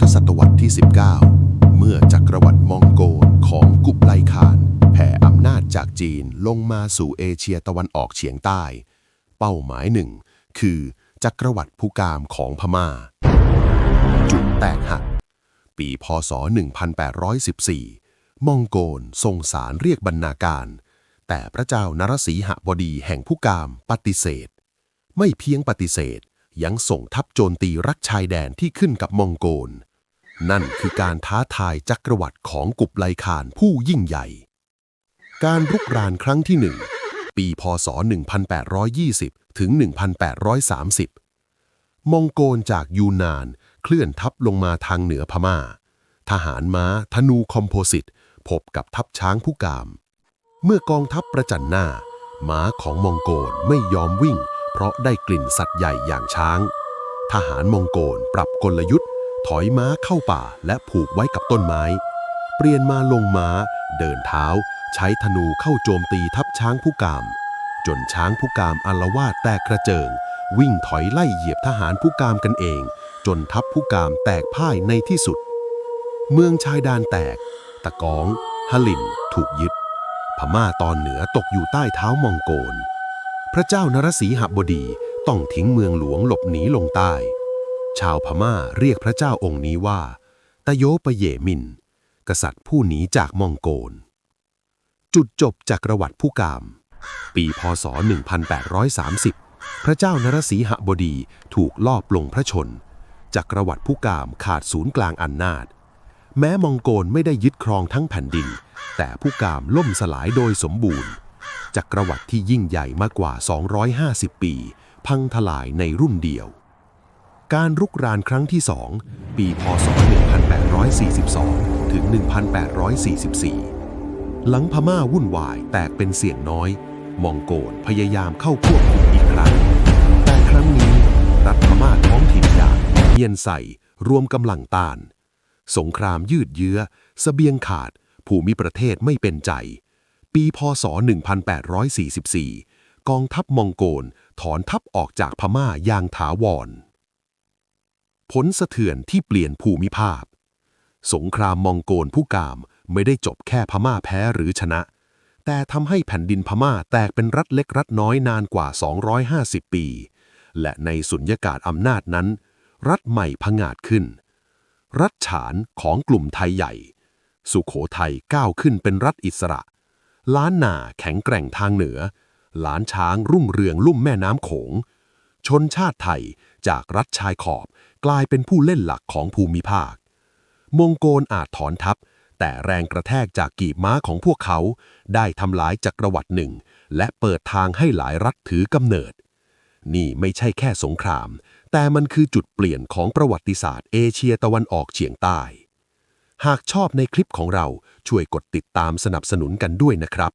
ทศตวรรษที่ 19 เมื่อจักรวรรดิมองโกลของกุบไลขานแผ่อำนาจจากจีนลงมาสู่เอเชียตะวันออกเฉียงใต้ เป้าหมายหนึ่ง คือจักรวรรดิภูกามของพม่า จุดแตกหัก ปีพศ 1814 มองโกลส่งสารเรียกบรรณาการ แต่พระเจ้านรสีหบดีแห่งผู้กามปฏิเสธ ไม่เพียงปฏิเสธ ยังส่งทัพโจมตีรักชายแดนที่ขึ้นกับมองโกล นั่นคือการท้าทายจักรวรรดิของกุบไลขานผู้ยิ่งใหญ่ การรุกรานครั้งที่หนึ่งปีพศ 1820 ถึง 1830 มองโกลจากยูนานเคลื่อนทัพลงมาทางเหนือพม่า ทหารม้าธนูคอมโพสิต พบกับทัพช้างผู้กาม เมื่อกองทัพประจันหน้า ม้าของมองโกลไม่ยอมวิ่ง เพราะได้กลิ่นสัตว์ใหญ่อย่างช้าง ทหารมองโกลปรับกลยุทธ์ ถอยม้าเข้าป่าและผูกไว้กับต้นไม้ เปลี่ยนมาลงม้า เดินเท้า ใช้ธนูเข้าโจมตีทัพช้างผู้กาม จนช้างผู้กามอาละวาดแตกกระเจิง วิ่งถอยไล่เหยียบทหารผู้กามกันเอง จนทัพผู้กามแตกพ่ายในที่สุด เมืองชายดานแตก ตะกองฮลินถูกยึด พม่าตอนเหนือตกอยู่ใต้เท้ามองโกล พระเจ้านรสีหบดีต้องทิ้งเมืองหลวงหลบหนีลงใต้ ชาวพม่าเรียกพระเจ้าองค์นี้ว่า ตโยปเยมิน กษัตริย์ผู้หนีจากมองโกล จุดจบจักรวรรดิผู้กาม ปีพศ 1830 พระเจ้านรสีหบดีถูกลอบลงพระชนจักรวรรดิผู้กามขาดศูนย์กลางอำนาจ แม้มองโกลไม่ได้ยึดครองทั้งแผ่นดิน แต่ผู้กามล่มสลายโดยสมบูรณ์ จักรวรรดิที่ยิ่งใหญ่มากกว่า 250 ปี พังทลายในรุ่นเดียว การรุกรานครั้งที่สองปีพศ 1842 ถึง 1844 หลังพม่าวุ่นวายแตกเป็นเสียงน้อย มองโกลพยายามเข้าควบคุมอีกครั้ง แต่ครั้งนี้รัฐพม่าท้องถิ่นอย่างเฮียนใส่รวมกำลังต้าน สงครามยืดเยื้อสเสบียงขาด ภูมิประเทศไม่เป็นใจ ปีพศ 1844 กองทัพมองโกลถอนทัพออกจากพม่าอย่างถาวร ผลสะเทือนที่เปลี่ยนภูมิภาคสงครามมองโกลผู้กามไม่ได้จบแค่พม่าแพ้หรือชนะ แต่ทำให้แผ่นดินพม่าแตกเป็นรัฐเล็กรัฐน้อยนานกว่า 250 ปี และในสุญญากาศอำนาจนั้น รัฐใหม่พงาดขึ้น รัฐฉานของกลุ่มไทยใหญ่ สุขโขทัยก้าวขึ้นเป็นรัฐอิสระ ล้านนาแข็งแกร่งทางเหนือ ล้านช้างรุ่งเรืองลุ่มแม่น้ำโขง ชนชาติไทยจากรัฐชายขอบกลายเป็นผู้เล่นหลักของภูมิภาค มองโกลอาจถอนทัพ แต่แรงกระแทกจากกีบม้าของพวกเขา ได้ทำลายจักรวรรดิหนึ่ง และเปิดทางให้หลายรัฐถือกำเนิด นี่ไม่ใช่แค่สงคราม แต่มันคือจุดเปลี่ยนของประวัติศาสตร์เอเชียตะวันออกเฉียงใต้ หากชอบในคลิปของเราช่วยกดติดตามสนับสนุนกันด้วยนะครับ